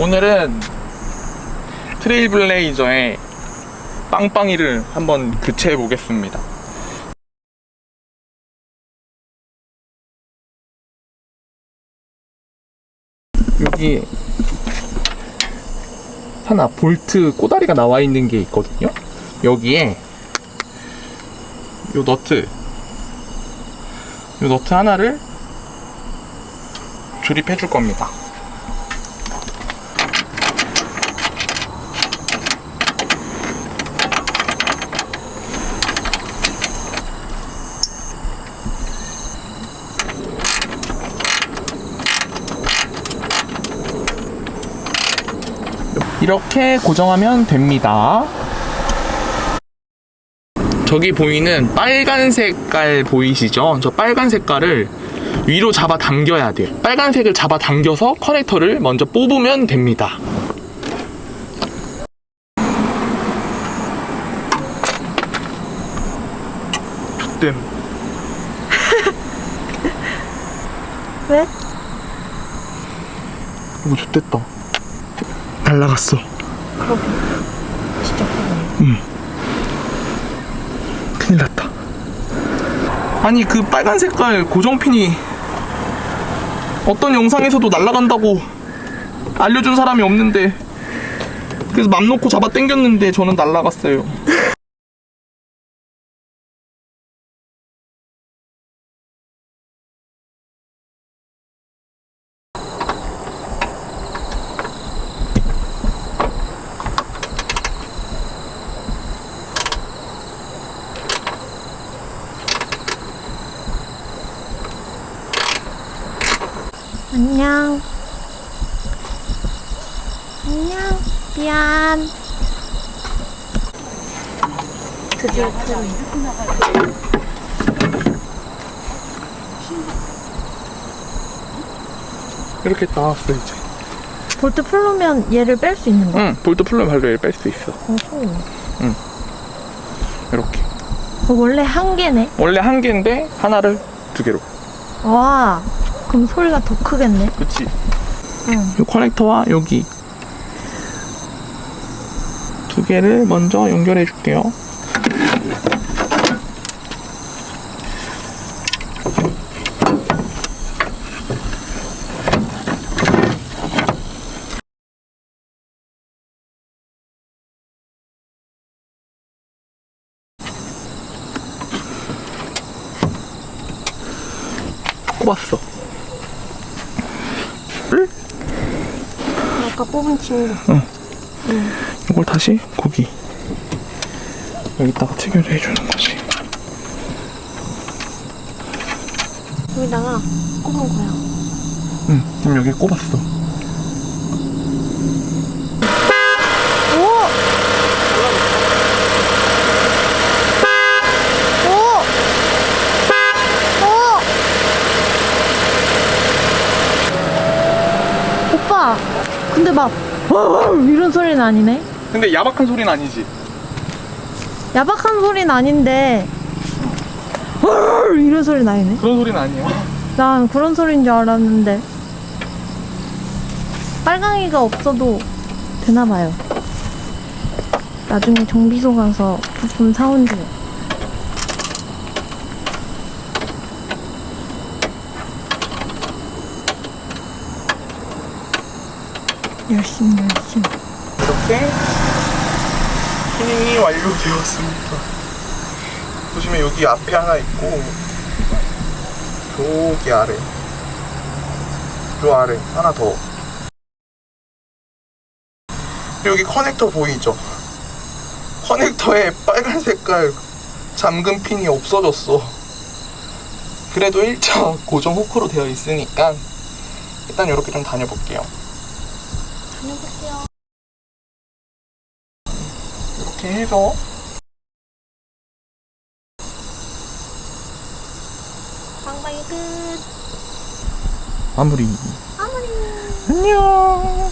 오늘은 트레일블레이저의 빵빵이를 한번 교체해 보겠습니다. 여기 하나 볼트 꼬다리가 나와 있는 게 있거든요. 여기에 요 너트 요 너트 하나를 조립해 줄 겁니다. 이렇게 고정하면 됩니다. 저기 보이는 빨간 색깔 보이시죠? 저 빨간 색깔을 위로 잡아 당겨야 돼요. 빨간색을 잡아 당겨서 커넥터를 먼저 뽑으면 됩니다. 됨. 왜? 이거 좋됐다. 날라갔어. 그러게. 진짜 그러네. 큰일 났다. 아니 그 빨간 색깔 고정핀이 어떤 영상에서도 날아간다고 알려준 사람이 없는데 그래서 맘 놓고 잡아 당겼는데 저는 날아갔어요. 안녕. 안녕. 미안. 드디어 풀. 이렇게 나왔어 이제. 볼트 풀르면 얘를 뺄 수 있는 거야? 응, 볼트 풀면 발로 얘를 뺄 수 있어. 어허. 이렇게. 어, 원래 한 개네. 원래 한 개인데 하나를 두 개로. 와. 그럼 소리가 더 크겠네. 그치? 응. 이 커넥터와 여기 두 개를 먼저 연결해 줄게요. 꼽았어. 아까 뽑은 친구. 이걸 다시 거기 여기다가 체결해 주는 거지. 여기다가 꼽은 거야. 응, 그럼 여기 꼽았어. 오! 오! 오! 오빠, 근데 막 이런 소리는 아니네. 근데 야박한 소리는 아니지. 야박한 소리는 아닌데 이런 소리는 아니네. 그런 소리는 아니야. 난 그런 소리인 줄 알았는데 빨강이가 없어도 되나 봐요. 나중에 정비소 가서 부품 사온대요. 열심히 열심히. 이렇게 피닝이 완료되었습니다. 보시면 여기 앞에 하나 있고 저기 아래 요 아래 하나 더 여기 커넥터 보이죠? 커넥터에 빨간 색깔 잠금 핀이 없어졌어 그래도 1차 고정 후크로 되어 있으니까 일단 이렇게 좀 다녀볼게요 다녀볼게요. 이렇게 해서 빵빵이 끝. 마무리 마무리. 안녕